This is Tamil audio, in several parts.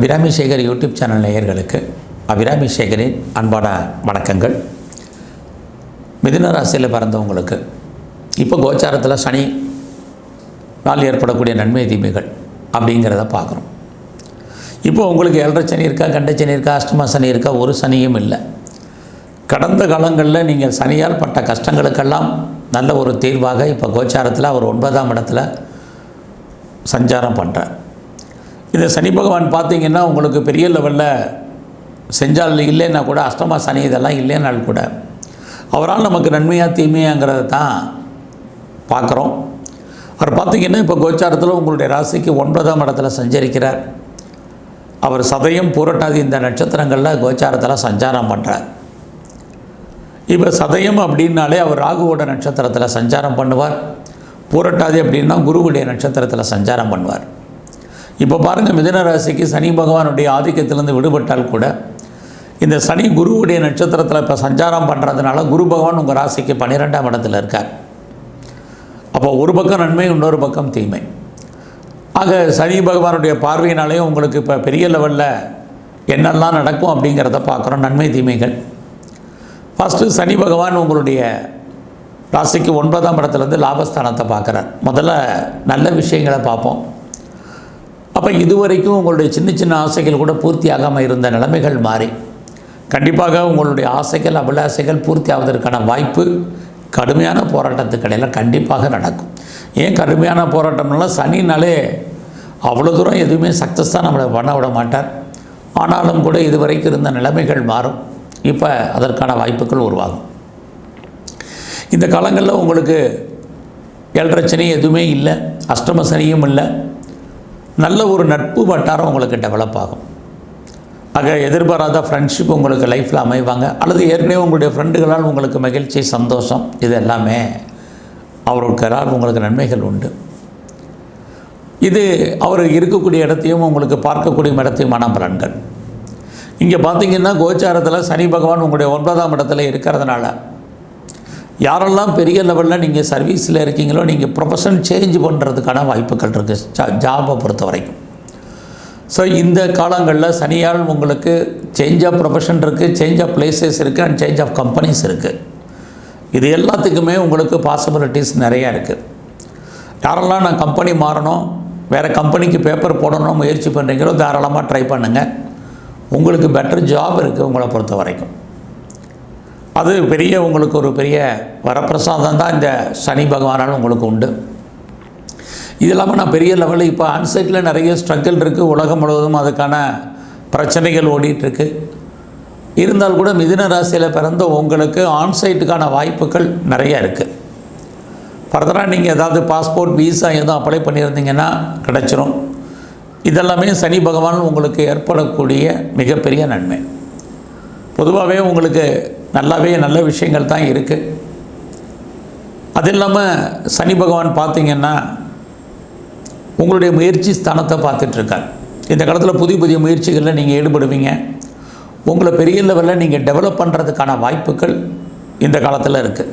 அபிராமி சேகர் யூடியூப் சேனல் நேயர்களுக்கு அபிராமி சேகரின் அன்பான வணக்கங்கள். மிதுன ராசியில் பிறந்தவங்களுக்கு இப்போ கோச்சாரத்தில் சனி நாள் ஏற்படக்கூடிய நன்மை தீமைகள் அப்படிங்கிறத பார்க்குறோம் இப்போ உங்களுக்கு ஏழரை சனி இருக்கா கண்ட சனி இருக்கா அஷ்டமா சனி இருக்கா ஒரு சனியும் இல்லை. கடந்த காலங்களில் நீங்கள் சனியால் பட்ட கஷ்டங்களுக்கெல்லாம் நல்ல ஒரு தீர்வாக இப்போ கோச்சாரத்தில் அவர் ஒன்பதாம் இடத்துல சஞ்சாரம் பண்ணுறார் இந்த சனி பகவான் பார்த்தீங்கன்னா உங்களுக்கு பெரிய லெவலில் செஞ்சால் இல்லைன்னா கூட அஷ்டமா சனி இதெல்லாம் இல்லைனாலும் கூட அவரால் நமக்கு நன்மையாக தீமையாங்கிறத தான் பார்க்குறோம். அவர் பார்த்தீங்கன்னா இப்போ கோச்சாரத்தில் உங்களுடைய ராசிக்கு ஒன்பதாம் இடத்துல சஞ்சரிக்கிறார். அவர் சதயம் பூரட்டாதி இந்த நட்சத்திரங்களில் கோச்சாரத்தில் சஞ்சாரம் பண்ணுறார் இப்போ சதயம் அப்படின்னாலே அவர் ராகுவோட நட்சத்திரத்தில் சஞ்சாரம் பண்ணுவார். பூரட்டாதி அப்படின்னா குருவுடைய நட்சத்திரத்தில் சஞ்சாரம் பண்ணுவார். இப்போ பாருங்கள் மிதன ராசிக்கு சனி பகவானுடைய ஆதிக்கத்திலேருந்து விடுபட்டால் கூட இந்த சனி குருவுடைய நட்சத்திரத்தில் இப்போ சஞ்சாரம் பண்ணுறதுனால குரு பகவான் உங்கள் ராசிக்கு பன்னிரெண்டாம் இடத்துல இருக்கார். அப்போ ஒரு பக்கம் நன்மை இன்னொரு பக்கம் தீமை. ஆக சனி பகவானுடைய பார்வையினாலேயும் உங்களுக்கு இப்போ பெரிய லெவலில் என்னெல்லாம் நடக்கும் அப்படிங்கிறத பார்க்குறோம். நன்மை தீமைகள். ஃபஸ்ட்டு சனி பகவான் உங்களுடைய ராசிக்கு ஒன்பதாம் இடத்துலேருந்து லாபஸ்தானத்தை பார்க்குறார். முதல்ல நல்ல விஷயங்களை பார்ப்போம். அப்போ இதுவரைக்கும் உங்களுடைய சின்ன சின்ன ஆசைகள் கூட பூர்த்தி ஆகாமல் இருந்த நிலைமைகள் மாறி. கண்டிப்பாக உங்களுடைய ஆசைகள் அபிலாசைகள் பூர்த்தி ஆவதற்கான வாய்ப்பு கடுமையான போராட்டத்துக்கடையில் கண்டிப்பாக நடக்கும். ஏன் கடுமையான போராட்டம்னால சனினாலே அவ்வளோ தூரம் எதுவுமே சக்ஸஸாக நம்மளை பண்ண விட மாட்டார். ஆனாலும் கூட இதுவரைக்கும் இருந்த நிலைமைகள் மாறும். இப்போ அதற்கான வாய்ப்புகள் உருவாகும். இந்த காலங்களில் உங்களுக்கு ஏழரை சனி எதுவுமே இல்லை அஷ்டம சனியும் இல்லை. நல்ல ஒரு நட்பு வட்டாரம் உங்களுக்கு டெவலப் ஆகும் ஆக எதிர்பாராத ஃப்ரெண்ட்ஷிப் உங்களுக்கு லைஃப்பில் அமைவாங்க. அல்லது ஏற்கனவே உங்களுடைய ஃப்ரெண்டுகளால் உங்களுக்கு மகிழ்ச்சி சந்தோஷம் இது எல்லாமே அவர்களுக்களால் உங்களுக்கு நன்மைகள் உண்டு. இது அவர் இருக்கக்கூடிய இடத்தையும் உங்களுக்கு பார்க்கக்கூடிய இடத்தையுமான பலன்கள். இங்கே பார்த்தீங்கன்னா கோச்சாரத்தில் சனி பகவான் உங்களுடைய ஒன்பதாம் இடத்துல இருக்கிறதுனால யாரெல்லாம் பெரிய லெவலில் நீங்கள் சர்வீஸில் இருக்கீங்களோ நீங்கள் ப்ரொஃபஷன் சேஞ்ச் பண்ணுறதுக்கான வாய்ப்புகள் இருக்குது ஜா ஜாபை பொறுத்த வரைக்கும். ஸோ இந்த காலங்களில் சனியால் உங்களுக்கு சேஞ்ச் ஆஃப் ப்ரொஃபஷன் இருக்குது சேஞ்ச் ஆஃப் பிளேசஸ் இருக்குது அண்ட் சேஞ்ச் ஆஃப் கம்பெனிஸ் இருக்குது இது எல்லாத்துக்குமே உங்களுக்கு பாசிபிலிட்டிஸ் நிறையா இருக்குது யாரெல்லாம் நான் கம்பெனி மாறணும் வேறு கம்பெனிக்கு பேப்பர் போடணும் முயற்சி பண்ணுறீங்களோ தாராளமாக ட்ரை பண்ணுங்கள் உங்களுக்கு பெட்டர் ஜாப் இருக்குது உங்களை பொறுத்த வரைக்கும். அது பெரிய உங்களுக்கு ஒரு பெரிய வரப்பிரசாதம் தான் இந்த சனி பகவானால் உங்களுக்கு உண்டு. இது இல்லாமல் நான் பெரிய லெவலில் இப்போ ஆன்சைட்டில் நிறைய ஸ்ட்ரகிள் இருக்குது உலகம் முழுவதும் அதுக்கான பிரச்சனைகள் ஓடிட்டுருக்கு. இருந்தால் கூட மிதுன ராசியில் பிறந்த உங்களுக்கு ஆன்சைட்டுக்கான வாய்ப்புகள் நிறைய இருக்குது ஃபர்தராக நீங்கள் ஏதாவது பாஸ்போர்ட் வீசா எதுவும் அப்ளை பண்ணியிருந்தீங்கன்னா கிடச்சிரும். இதெல்லாமே சனி பகவான் உங்களுக்கு ஏற்படக்கூடிய மிகப்பெரிய நன்மை. பொதுவாகவே உங்களுக்கு நல்லாவே நல்ல விஷயங்கள் தான் இருக்குது அது இல்லாமல் சனி பகவான் பார்த்தீங்கன்னா உங்களுடைய முயற்சி ஸ்தானத்தை பார்த்துட்ருக்கார். இந்த காலத்தில் புதிய புதிய முயற்சிகளில் நீங்கள் ஈடுபடுவீங்க. உங்களை பெரிய லெவலில் நீங்கள் டெவலப் பண்ணுறதுக்கான வாய்ப்புகள் இந்த காலத்தில் இருக்குது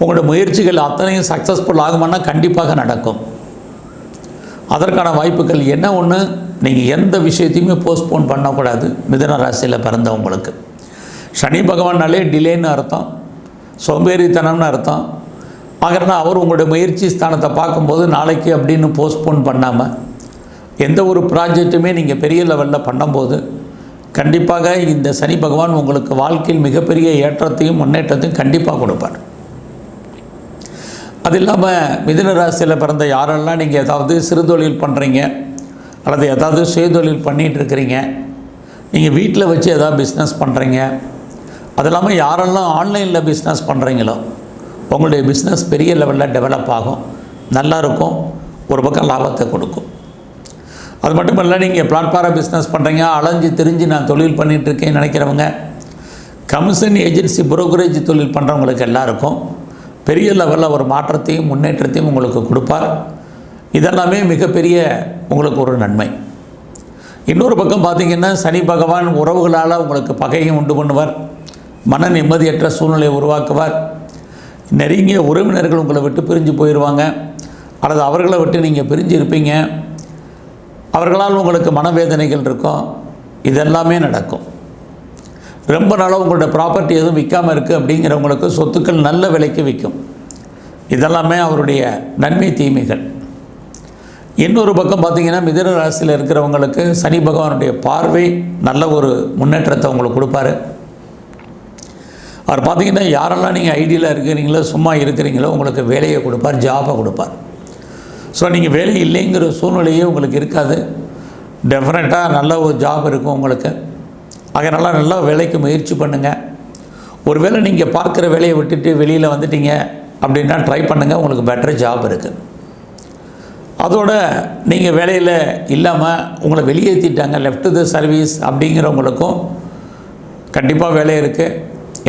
உங்களுடைய முயற்சிகள் அத்தனையும் சக்ஸஸ்ஃபுல் ஆகுமானா கண்டிப்பாக நடக்கும். அதற்கான வாய்ப்புகள் என்ன ஒன்று நீங்கள் எந்த விஷயத்தையுமே போஸ்ட்போன் பண்ணக்கூடாது. மிதன ராசியில் பிறந்தவங்களுக்கு. சனி பகவானாலே டிலேன்னு அர்த்தம். சோம்பேறித்தனம்னு அர்த்தம். ஆகிறனா அவர் உங்களுடைய முயற்சி ஸ்தானத்தை பார்க்கும்போது நாளைக்கு அப்படின்னு போஸ்ட்போன் பண்ணாமல் எந்த ஒரு ப்ராஜெக்ட்டுமே நீங்கள் பெரிய லெவலில் பண்ணும்போது கண்டிப்பாக இந்த சனி பகவான் உங்களுக்கு வாழ்க்கையில் மிகப்பெரிய ஏற்றத்தையும் முன்னேற்றத்தையும் கண்டிப்பாக கொடுப்பார். அது இல்லாமல் மிதுன ராசியில் பிறந்த யாரெல்லாம் நீங்கள் ஏதாவது சிறு தொழில் பண்ணுறீங்க அல்லது ஏதாவது சுயதொழில் பண்ணிகிட்டு இருக்கிறீங்க நீங்கள் வீட்டில் வச்சு ஏதாவது பிஸ்னஸ் பண்ணுறீங்க அது இல்லாமல் யாரெல்லாம் ஆன்லைனில் பிஸ்னஸ் பண்ணுறீங்களோ உங்களுடைய பிஸ்னஸ் பெரிய லெவலில் டெவலப் ஆகும். நல்லா இருக்கும். ஒரு பக்கம் லாபத்தை கொடுக்கும். அது மட்டும் இல்லை நீங்கள் பிளாட்ஃபார பிஸ்னஸ் பண்ணுறீங்க அலைஞ்சு தெரிஞ்சு நான் தொழில் பண்ணிகிட்ருக்கேன்னு நினைக்கிறவங்க கமிஷன் ஏஜென்சி புரோக்கரேஜ் தொழில் பண்ணுறவங்களுக்கு எல்லாருக்கும் பெரிய லெவலில் ஒரு மாற்றத்தையும் முன்னேற்றத்தையும் உங்களுக்கு கொடுப்பார். இதெல்லாமே மிகப்பெரிய உங்களுக்கு ஒரு நன்மை. இன்னொரு பக்கம் பார்த்திங்கன்னா சனி பகவான் உறவுகளால் உங்களுக்கு பகையும் உண்டு பண்ணுவார். மன நிம்மதியற்ற சூழ்நிலையை உருவாக்குவார். நெருங்கிய உறவினர்கள் உங்களை விட்டு பிரிஞ்சு போயிடுவாங்க அல்லது அவர்களை விட்டு நீங்கள் பிரிஞ்சு இருப்பீங்க. அவர்களால் உங்களுக்கு மனவேதனைகள் இருக்கும். இதெல்லாமே நடக்கும். ரொம்ப நாளாக உங்களோட ப்ராப்பர்ட்டி எதுவும் விற்காமல் இருக்குது அப்படிங்கிறவங்களுக்கு சொத்துக்கள் நல்ல விலைக்கு விற்கும் இதெல்லாமே அவருடைய நன்மை தீமைகள். இன்னொரு பக்கம் பார்த்தீங்கன்னா மிதன ராசியில் இருக்கிறவங்களுக்கு சனி பகவானுடைய பார்வை நல்ல ஒரு முன்னேற்றத்தை உங்களுக்கு கொடுப்பாரு. அவர் பார்த்தீங்கன்னா யாரெல்லாம் நீங்கள் ஐடியில் இருக்கிறீங்களோ சும்மா இருக்கிறீங்களோ உங்களுக்கு வேலையை கொடுப்பார் ஜாபை கொடுப்பார். ஸோ நீங்கள் வேலை இல்லைங்கிற சூழ்நிலையே உங்களுக்கு இருக்காது. டெஃபினட்டாக நல்ல ஒரு ஜாப் இருக்கும் உங்களுக்கு. அதனால் நல்லா வேலைக்கு முயற்சி பண்ணுங்கள் ஒருவேளை நீங்கள் பார்க்குற வேலையை விட்டுட்டு வெளியில் வந்துட்டீங்க அப்படின்னா ட்ரை பண்ணுங்கள் உங்களுக்கு பெட்டர் ஜாப் இருக்குது அதோட நீங்கள் வேலையில் இல்லாமல் உங்களை வெளியேற்றிட்டாங்க லெஃப்ட் த சர்வீஸ் அப்படிங்கிறவங்களுக்கும் கண்டிப்பாக வேலை இருக்குது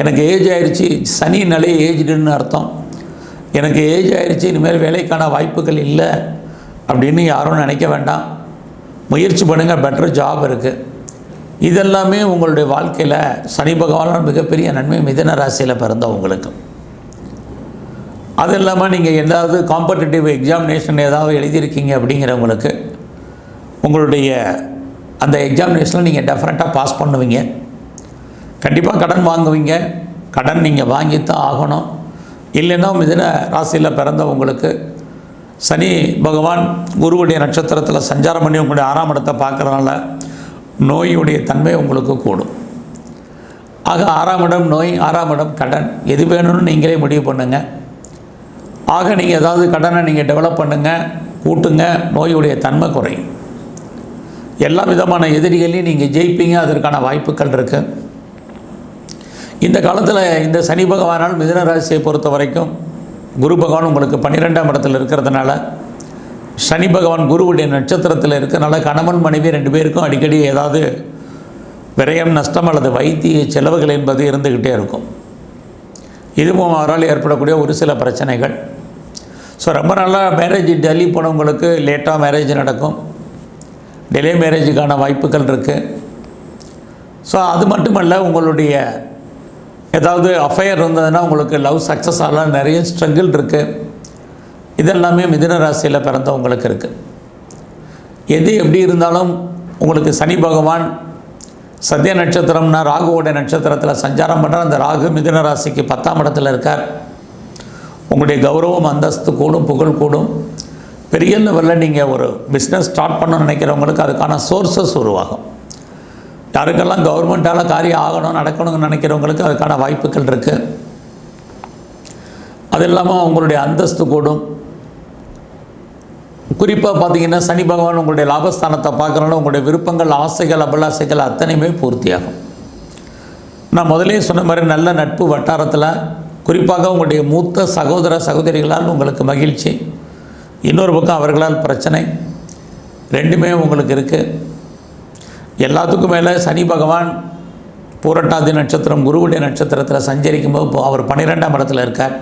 எனக்கு ஏஜ் ஆயிடுச்சு சனினாலே ஏஜ்டுன்னு அர்த்தம். எனக்கு ஏஜ் ஆயிடுச்சு இனிமேல் வேலைக்கான வாய்ப்புகள் இல்லை அப்படின்னு யாரும் நினைக்க வேண்டாம். முயற்சி பண்ணுங்கள் பெட்டர் ஜாப் இருக்குது இதெல்லாமே உங்களுடைய வாழ்க்கையில் சனி பகவானால் மிகப்பெரிய நன்மை மிதன ராசியில் பிறந்த உங்களுக்கு. அது இல்லாமல் நீங்கள் ஏதாவது காம்படிட்டிவ் எக்ஸாமினேஷன் ஏதாவது எழுதியிருக்கீங்க அப்படிங்கிறவங்களுக்கு உங்களுடைய அந்த எக்ஸாமினேஷனில் நீங்கள் டெஃபினட்டாக பாஸ் பண்ணுவீங்க. கண்டிப்பாக கடன் வாங்குவீங்க. கடன் நீங்கள் வாங்கித்தான் ஆகணும். இல்லைன்னா மிதின ராசியில் பிறந்தவங்களுக்கு சனி பகவான் குருவுடைய நட்சத்திரத்தில் சஞ்சாரம் பண்ணி உங்களுடைய ஆறாம் இடத்தை பார்க்குறதுனால நோயுடைய தன்மை உங்களுக்கு கூடும். ஆக ஆறாம் இடம் நோய் ஆறாம் இடம் கடன். எது வேணும்னு நீங்களே முடிவு பண்ணுங்கள் ஆக நீங்கள் ஏதாவது கடனை நீங்கள் டெவலப் பண்ணுங்கள் கூட்டுங்க நோயுடைய தன்மை குறையும். எல்லா விதமான எதிரிகளையும் நீங்கள் ஜெயிப்பீங்க அதற்கான வாய்ப்புகள் இருக்குது இந்த காலத்தில் இந்த சனி பகவானால் மிதுன ராசியை பொறுத்த வரைக்கும் குரு பகவான் உங்களுக்கு பன்னிரெண்டாம் இடத்தில் இருக்கிறதுனால சனி பகவான் குருவுடைய நட்சத்திரத்தில் இருக்கிறனால கணவன் மனைவி ரெண்டு பேருக்கும் அடிக்கடி ஏதாவது விரயம் நஷ்டம் அல்லது வைத்திய செலவுகள் என்பது இருந்துக்கிட்டே இருக்கும். இதுவும் அவரால் ஏற்படக்கூடிய ஒரு சில பிரச்சனைகள். ஸோ ரொம்ப நல்லா மேரேஜ் டெல்லி போனவங்களுக்கு லேட்டாக மேரேஜ் நடக்கும். டிலே மேரேஜுக்கான வாய்ப்புகள் இருக்குது ஸோ அது மட்டுமல்ல உங்களுடைய ஏதாவது அஃபையர் இருந்ததுன்னா உங்களுக்கு லவ் சக்ஸஸ் ஆகலாம். நிறைய ஸ்ட்ரகிள் இருக்குது இதெல்லாமே மிதன ராசியில் பிறந்தவங்களுக்கு இருக்குது எது எப்படி இருந்தாலும் உங்களுக்கு சனி பகவான் சத்ய நட்சத்திரம்னா ராகுவோட நட்சத்திரத்தில் சஞ்சாரம் பண்ணுற அந்த ராகு மிதுன ராசிக்கு பத்தாம் இடத்துல இருக்கார். உங்களுடைய கௌரவம் அந்தஸ்து கூடும் புகழ் கூடும். பெரிய லெவலில் நீங்கள் ஒரு பிஸ்னஸ் ஸ்டார்ட் பண்ணணும்னு நினைக்கிறவங்களுக்கு அதுக்கான சோர்ஸஸ் உருவாகும். யாருக்கெல்லாம் கவர்மெண்ட்டால் காரியம் ஆகணும் நடக்கணும்னு நினைக்கிறவங்களுக்கு அதுக்கான வாய்ப்புகள் இருக்குது அது இல்லாமல் உங்களுடைய அந்தஸ்து கூடும். குறிப்பாக பார்த்தீங்கன்னா சனி பகவான் உங்களுடைய லாபஸ்தானத்தை பார்க்குறோன்னா உங்களுடைய விருப்பங்கள் ஆசைகள் அபிலாசைகள் அத்தனையுமே பூர்த்தியாகும். நான் முதலே சொன்ன மாதிரி நல்ல நட்பு வட்டாரத்தில் குறிப்பாக உங்களுடைய மூத்த சகோதர சகோதரிகளால் உங்களுக்கு மகிழ்ச்சி. இன்னொரு பக்கம் அவர்களால் பிரச்சனை. ரெண்டுமே உங்களுக்கு இருக்குது எல்லாத்துக்கும் மேலே சனி பகவான் பூரட்டாதி நட்சத்திரம் குருவுடைய நட்சத்திரத்தில் சஞ்சரிக்கும் போது அவர் பன்னிரெண்டாம் இடத்துல இருக்கார்.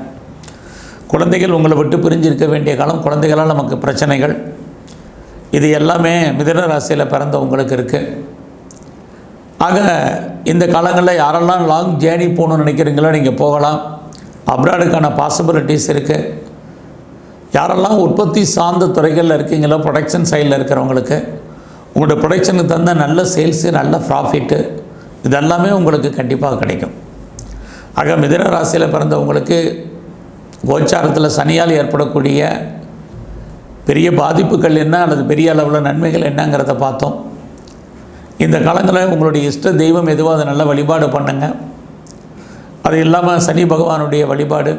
குழந்தைகள் உங்களை விட்டு பிரிஞ்சு இருக்க வேண்டிய காலம் குழந்தைகளால் நமக்கு பிரச்சனைகள். இது எல்லாமே மிதன ராசியில் பிறந்தவங்களுக்கு இருக்குது ஆக இந்த காலங்களில் யாரெல்லாம் லாங் ஜேர்னி போகணும்னு நினைக்கிறீங்களோ நீங்கள் போகலாம். அப்ராடுக்கான பாசிபிலிட்டிஸ் இருக்குது யாரெல்லாம் உற்பத்தி சார்ந்த துறைகளில் இருக்கீங்களோ ப்ரொடக்ஷன் சைடில் இருக்கிறவங்களுக்கு உங்களோட ப்ரொடக்ஷனுக்கு தகுந்த நல்ல சேல்ஸு நல்ல ப்ராஃபிட்டு இதெல்லாமே உங்களுக்கு கண்டிப்பாக கிடைக்கும். ஆக மிதன ராசியில் பிறந்தவங்களுக்கு கோச்சாரத்தில் சனியால் ஏற்படக்கூடிய பெரிய பாதிப்புகள் என்ன அல்லது பெரிய அளவில் நன்மைகள் என்னங்கிறத பார்த்தோம். இந்த காலங்களில் உங்களுடைய இஷ்ட தெய்வம் எதுவோ அதை நல்ல வழிபாடு பண்ணுங்க. அது இல்லாமல் சனி பகவானுடைய வழிபாடு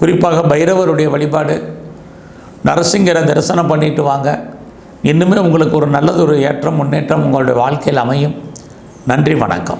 குறிப்பாக பைரவருடைய வழிபாடு நரசிங்கரை தரிசனம் பண்ணிட்டு வாங்க. இன்னுமே உங்களுக்கு ஒரு நல்லதொரு ஏற்றம் முன்னேற்றம் உங்களுடைய வாழ்க்கையில் அமையும். நன்றி வணக்கம்.